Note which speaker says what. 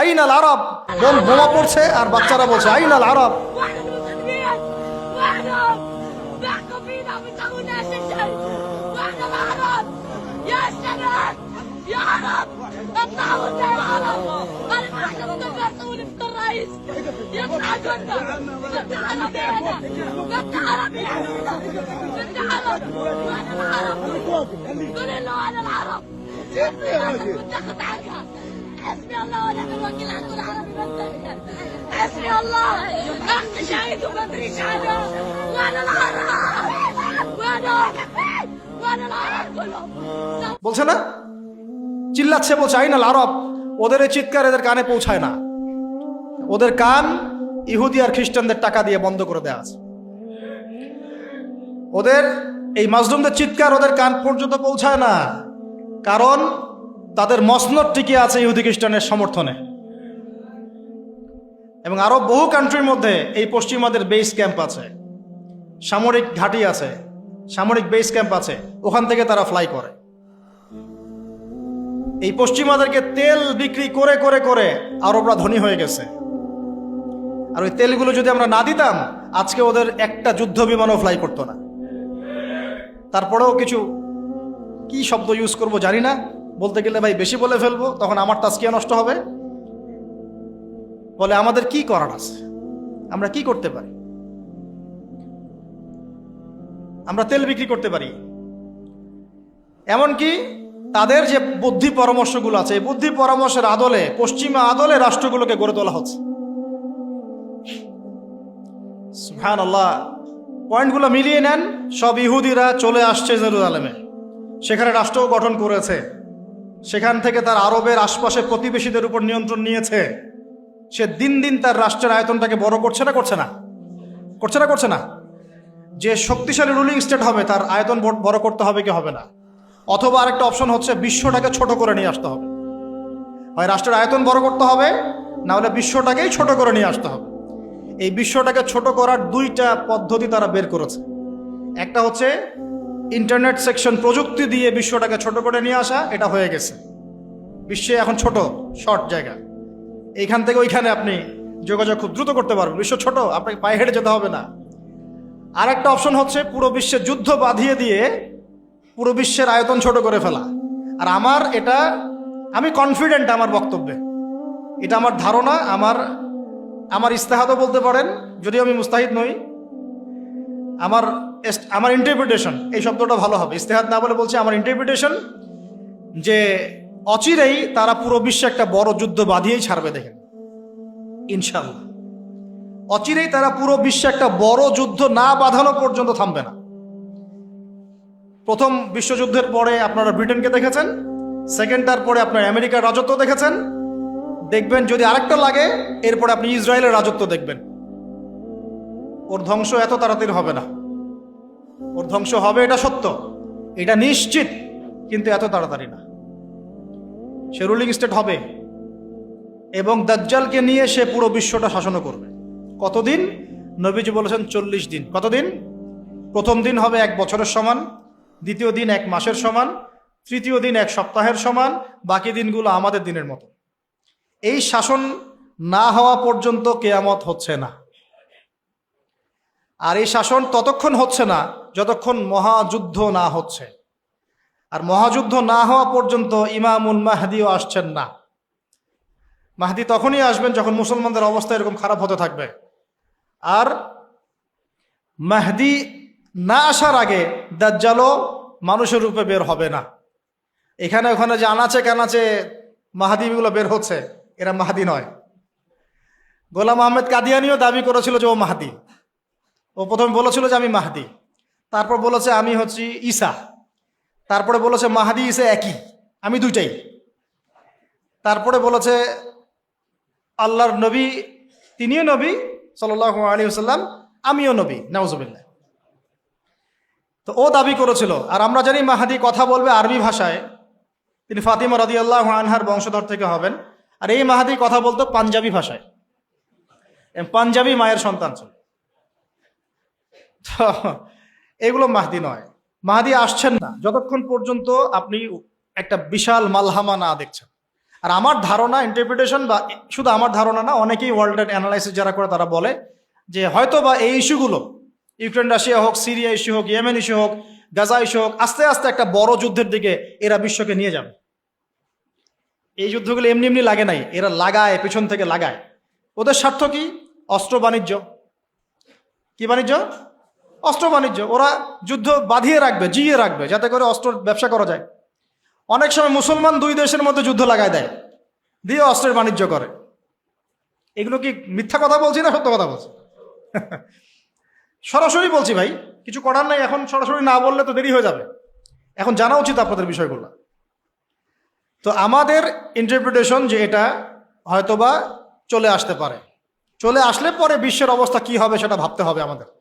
Speaker 1: আইনাল আরব bomb বোমা পড়ছে আর বাচ্চারা বলছে আইনাল আরব
Speaker 2: واحنا المسلمين واحنا بيحكوا فينا وبيسووا لنا شيء واحنا العرب يا شباب يا عرب اطلعوا انت يا عرب انا ما احنا مدبرتوا في الرئيس يطلع قلنا انت عربي هنا انت عربي هنا انت عرب وانا العرب قول له انا العرب تاخذ عنها حسبي الله ونعم الوكيل على العربي بس حسبي الله اختي شهيد وما ادري انا وانا العرب وانا وانا العرب كلهم
Speaker 1: বলছে না চিল্লাচ্ছে বলছে আইনাল আরব ওদের এই চিৎকার এদের কানে পৌঁছায় না ওদের কান ইহুদি আর খ্রিস্টানদের টাকা দিয়ে বন্ধ করে দেওয়া আছে ওদের এই মাজলুমদের চিৎকার ওদের কান পর্যন্ত পৌঁছায় না কারণ তাদের মসনদ টিকে আছে ইহুদি খ্রিস্টানের সমর্থনে। এবং আরও বহু কান্ট্রির মধ্যে এই পশ্চিমাদের বেস ক্যাম্প আছে। সামরিক ঘাঁটি আছে, সামরিক বেস ক্যাম্প আছে, ওখান থেকে তারা ফ্লাই করে। এই পশ্চিমাদেরকে তেল বিক্রি করে করে করে আরবরা ধনী হয়ে গেছে। আর ওই তেলগুলো যদি আমরা না দিতাম, আজকে ওদের একটা যুদ্ধ বিমানও ফ্লাই করতো না। তারপরেও কিছু কি শব্দ ইউজ করব জানি না। বলতে গেলে ভাই বেশি বলে ফেলব, তখন আমার তাস্কিয়া নষ্ট হবে। বলে, আমাদের কি করার আছে? আমরা কি করতে পারি? আমরা তেল বিক্রি করতে পারি। এমনকি তাদের যে বুদ্ধি পরামর্শগুলো আছে বুদ্ধি পরামর্শের আদলে, পশ্চিমা আদলে রাষ্ট্রগুলোকে গড়ে তোলা হচ্ছে। সুহান আল্লাহ পয়েন্টগুলো মিলিয়ে নেন, সব ইহুদিরা চলে আসছে জেরুজালেমে। সেখানে রাষ্ট্র গঠন করেছে। সেখান থেকে তার আরবের আশপাশে প্রতিবেশীদের উপর নিয়ন্ত্রণ নিয়েছে। সে দিন দিন তার রাষ্ট্রের আয়তনটাকে বড় করছে না করছে না? করছে না করছে না? যে শক্তিশালী রুলিং স্টেট হবে, তার আয়তন বড়- করতে হবে কি হবে না? অথবা আরেকটা অপশন হচ্ছে বিশ্বটাকে ছোট করে নিয়ে আসতে হবে। হয় রাষ্ট্রের আয়তন বড় করতে হবে, না হলে বিশ্বটাকেই ছোট করে নিয়ে আসতে হবে। এই বিশ্বটাকে ছোট করার দুইটা পদ্ধতি তারা বের করেছে। একটা হচ্ছে ইন্টারনেট সেকশন প্রযুক্তি দিয়ে বিশ্বটাকে ছোট করে নিয়ে আসা, এটা হয়ে গেছে। বিশ্বে এখন ছোট, শর্ট জায়গা। এইখান থেকে ওইখানে আপনি যোগাযোগ খুব দ্রুত করতে পারবেন। বিশ্ব ছোট, আপনাকে পায়ে হেঁটে যেতে হবে না। আর একটা অপশন হচ্ছে, পুরো বিশ্বে যুদ্ধ বাঁধিয়ে দিয়ে পুরো বিশ্বের আয়তন ছোট করে ফেলা। আর আমার এটা, আমি কনফিডেন্ট আমার বক্তব্যে। এটা আমার ধারণা, আমার আমার ইস্তেহাদও বলতে পারেন, যদিও আমি মুস্তাহিদ নই। আমার আমার ইন্টারপ্রিটেশন এই শব্দটা ভালো হবে। ইস্তেহাদ না বলে বলছে, আমার ইন্টারপ্রিটেশন যে অচিরেই তারা পুরো বিশ্বে একটা বড় যুদ্ধ বাঁধিয়েই ছাড়বে দেখেন। ইনশাল্লাহ অচিরেই তারা পুরো বিশ্বে একটা বড় যুদ্ধ না বাঁধানো পর্যন্ত থামবে না। প্রথম বিশ্বযুদ্ধের পরে আপনারা ব্রিটেনকে দেখেছেন সেকেন্ডটার পরে আপনার আমেরিকার রাজত্ব দেখেছেন। দেখবেন যদি আরেকটা লাগে, এরপরে আপনি ইসরায়েলের রাজত্ব দেখবেন। ওর ধ্বংস এত তাড়াতাড়ি হবে না। ওর ধ্বংস হবে, এটা সত্য। এটা নিশ্চিত, কিন্তু এত তাড়াতাড়ি না। সে রুলিং স্টেট হবে এবং দাজ্জালকে নিয়ে সে পুরো বিশ্বটা শাসনও করবে। কতদিন? নবীজি বলেছেন চল্লিশ দিন। কতদিন? প্রথম দিন হবে এক বছরের সমান, দ্বিতীয় দিন এক মাসের সমান, তৃতীয় দিন এক সপ্তাহের সমান, বাকি দিনগুলো আমাদের দিনের মতো। এই শাসন না হওয়া পর্যন্ত কেয়ামত হচ্ছে না। আর এই শাসন ততক্ষণ হচ্ছে না যতক্ষণ মহাযুদ্ধ না হচ্ছে। আর মহাযুদ্ধ না হওয়া পর্যন্ত ইমামুল মাহদিও আসছেন না। মাহদি তখনই আসবেন যখন মুসলমানদের অবস্থা এরকম খারাপ হতে থাকবে। আর মাহদি না আসার আগে দাজ্জালও মানুষের রূপে বের হবে না। এখানে ওখানে যে আনাচে কানাচে মাহাদিগুলো বের হচ্ছে, এরা মাহাদি নয়। গোলাম আহমেদ কাদিয়ানিও দাবি করেছিল যে ও মাহাদি। ও প্রথমে বলেছিল যে আমি মাহাদি। তারপর বলেছে আমি হচ্ছি ঈসা। তারপরে বলেছে মাহাদি ঈসা একই। আমি দুইটাই। তারপরে বলেছে আল্লাহর নবী, তিনিও নবী সাল্লাহ আলী সাল্লাম আমিও নবী নওয়াজবিল্লা তো ও দাবি করেছিল, আর আমরা জানি মাহাদি কথা বলবে আরবি ভাষায়। তিনি ফাতিমা আল্লাহ আনহার বংশধর থেকে হবেন। আর এই মাহাদি কথা বলতো পাঞ্জাবি ভাষায়। পাঞ্জাবি মায়ের সন্তান ছিল। এগুলো মাহদি নয়। মাহাদি আসছেন না। যতক্ষণ পর্যন্ত আপনি একটা বিশাল মালহামা না দেখছেন। আর আমার ধারণা ইন্টারপ্রিটেশন বা শুধু আমার ধারণা না, অনেকেই ওয়ার্ল্ডের অ্যানালাইসিস যারা করে তারা বলে যে হয়তো বা এই ইস্যুগুলো ইউক্রেন রাশিয়া হোক সিরিয়া ইস্যু হোক ইয়েমেন ইস্যু হোক গাজা ইস্যু হোক, আস্তে আস্তে একটা বড় যুদ্ধের দিকে এরা বিশ্বকে নিয়ে যাবে। এই যুদ্ধগুলো এমনি এমনি লাগে নাই। এরা লাগায়, পেছন থেকে লাগায়। ওদের স্বার্থ কি? অস্ত্র বাণিজ্য। কি বাণিজ্য? অস্ত্র বাণিজ্য, ওরা যুদ্ধ বাঁধিয়ে রাখবে জিয়ে রাখবে, যাতে করে অস্ত্র ব্যবসা করা যায়। অনেক সময় মুসলমান দুই দেশের মধ্যে যুদ্ধ লাগায় দেয়, দিয়ে অস্ত্রের বাণিজ্য করে। এগুলো কি মিথ্যা কথা বলছি না সত্য কথা বলছি? সরাসরি বলছি ভাই, কিছু করার নাই, এখন সরাসরি না বললে তো দেরি হয়ে যাবে। এখন জানা উচিত আপনাদের বিষয়গুলো। তো আমাদের ইন্টারপ্রিটেশন যে এটা হয়তোবা চলে আসতে পারে। চলে আসলে পরে বিশ্বের অবস্থা কি হবে সেটা ভাবতে হবে আমাদের।